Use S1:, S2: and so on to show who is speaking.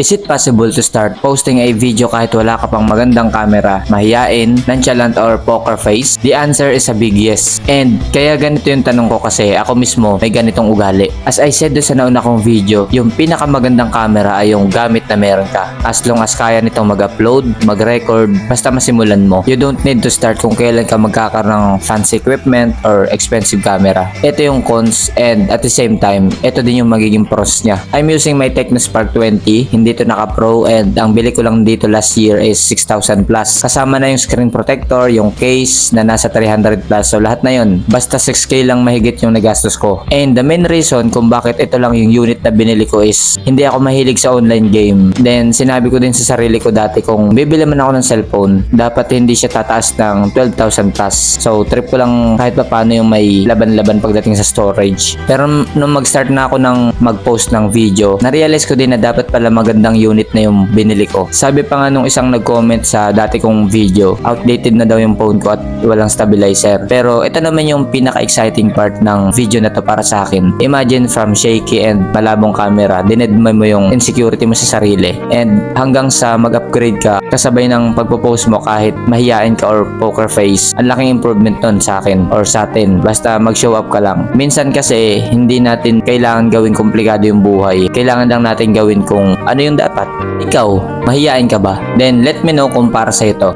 S1: Is it possible to start posting a video kahit wala ka pang magandang camera, mahiyain, nonchalant or poker face? The answer is a big yes. And kaya ganito yung tanong ko kasi ako mismo may ganitong ugali. As I said sa nauna kong video, yung pinakamagandang camera ay yung gamit na meron ka. As long as kaya nitong mag-upload, mag-record, basta masimulan mo. You don't need to start kung kailan ka magkakaroon ng fancy equipment or expensive camera. Ito yung cons and at the same time, ito din yung magiging pros niya. I'm using my Tecno Spark 20, hindi to naka-pro and ang bili ko lang dito last year is 6,000 plus. Kasama na yung screen protector, yung case na nasa 300 plus. So lahat na yun. Basta 6k lang mahigit yung nagastos ko. And the main reason kung bakit ito lang yung unit na binili ko is hindi ako mahilig sa online game. Then sinabi ko din sa sarili ko dati kung bibili man ako ng cellphone, dapat hindi siya tataas ng 12,000 plus. So trip ko lang kahit pa paano yung may laban-laban pagdating sa storage. Pero nung mag-start na ako ng mag-post ng video, na-realize ko din na dapat pala magandang unit na yung binili ko. Sabi pa nga nung isang nag-comment sa dati kong video, outdated na daw yung phone ko at walang stabilizer. Pero ito naman yung pinaka-exciting part ng video na to para sa akin. Imagine from shaky and malabong camera, dinedmay mo yung insecurity mo sa sarili. And hanggang sa mag-upgrade ka, kasabay ng pagpo-post mo kahit mahihain ka or poker face, ang laking improvement nun sa akin or sa atin. Basta mag-show up ka lang. Minsan kasi hindi natin kailangan gawing komplikado yung buhay. Kailangan lang natin gawin kung ano yung dapat. Ikaw, mahihain ka ba? Then let me know kung para sa ito.